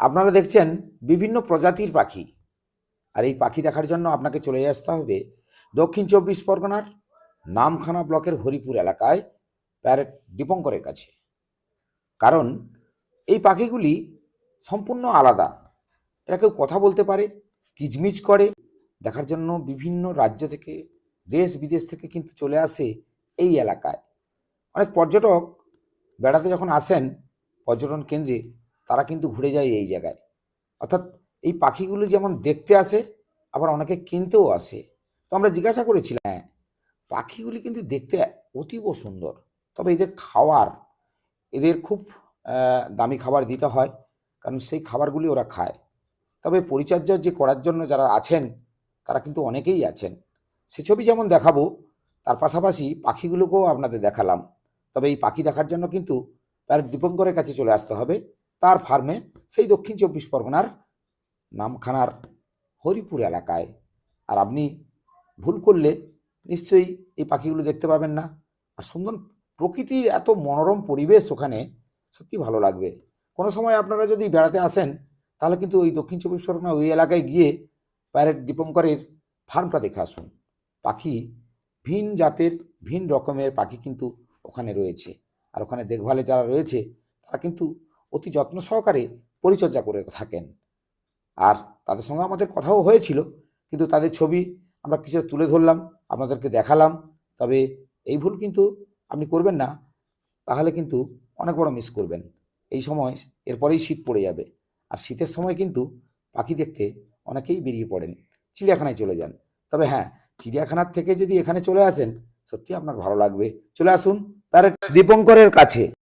আপনারা দেখছেন বিভিন্ন প্রজাতির পাখি। আর এই পাখি দেখার জন্য আপনাকে চলে আসতে হবে দক্ষিণ চব্বিশ পরগনার নামখানা ব্লকের হরিপুর এলাকায় প্যারেট দীপঙ্করের কাছে। কারণ এই পাখিগুলি সম্পূর্ণ আলাদা। এরা কেউ কথা বলতে পারে, কিচমিচ করে। দেখার জন্য বিভিন্ন রাজ্য থেকে, দেশ বিদেশ থেকে কিন্তু চলে আসে এই এলাকায়। অনেক পর্যটক বেড়াতে যখন আসেন, পর্যটন কেন্দ্রে তারা কিন্তু ঘুরে যায় এই জায়গায়। অর্থাৎ এই পাখিগুলো যেমন দেখতে আসে, আবার অনেকে কিনতেও আসে। তো আমরা জিজ্ঞাসা করেছিলাম হ্যাঁ পাখিগুলি কিন্তু দেখতে অতীব সুন্দর, তবে এদের খাওয়ার, এদের খুব দামি খাবার দিতে হয়, কারণ সেই খাবারগুলি ওরা খায়। তবে পরিচর্যা যে করার জন্য যারা আছেন, তারা কিন্তু অনেকেই আছেন। সে ছবি যেমন দেখাবো, তার পাশাপাশি পাখিগুলোকেও আপনাদের দেখালাম। তবে এই পাখি দেখার জন্য কিন্তু তার দীপঙ্করের কাছে চলে আসতে হবে। তার ফার্মে সেই দক্ষিণ চব্বিশ পরগনার নামখানার হরিপুর এলাকায়। আর আপনি ভুল করলে নিশ্চয়ই এই পাখিগুলো দেখতে পাবেন না। আর সুন্দর প্রকৃতির এত মনোরম পরিবেশ ওখানে সত্যি ভালো লাগবে। কোনো সময় আপনারা যদি বেড়াতে আসেন, তাহলে কিন্তু ওই দক্ষিণ চব্বিশ পরগনা ওই এলাকায় গিয়ে প্যারেট দীপঙ্করের ফার্মটা দেখে আসুন। পাখি ভিন জাতের, ভিন রকমের পাখি কিন্তু ওখানে রয়েছে। আর ওখানে দেখভালে যারা রয়েছে, তারা কিন্তু অতি যত্ন সহকারে পরিচর্যা করে থাকেন। আর তাদের সঙ্গে আমাদের কথাও হয়েছিল, কিন্তু তাদের ছবি আমরা কিছু তুলে ধরলাম, আপনাদেরকে দেখালাম, তবে এই ভুল কিন্তু আপনি করবেন না, তাহলে কিন্তু অনেক বড় মিস করবেন। এই সময় এরপরেই শীত পড়ে যাবে, আর শীতের সময় কিন্তু পাখি দেখতে অনেকেই বেরিয়ে পড়েন, চিড়িয়াখানায় চলে যান। তবে হ্যাঁ চিড়িয়াখানার থেকে যদি এখানে চলে আসেন, সত্যি আপনার ভালো লাগবে। চলে আসুন প্যারেট দীপঙ্করের কাছে।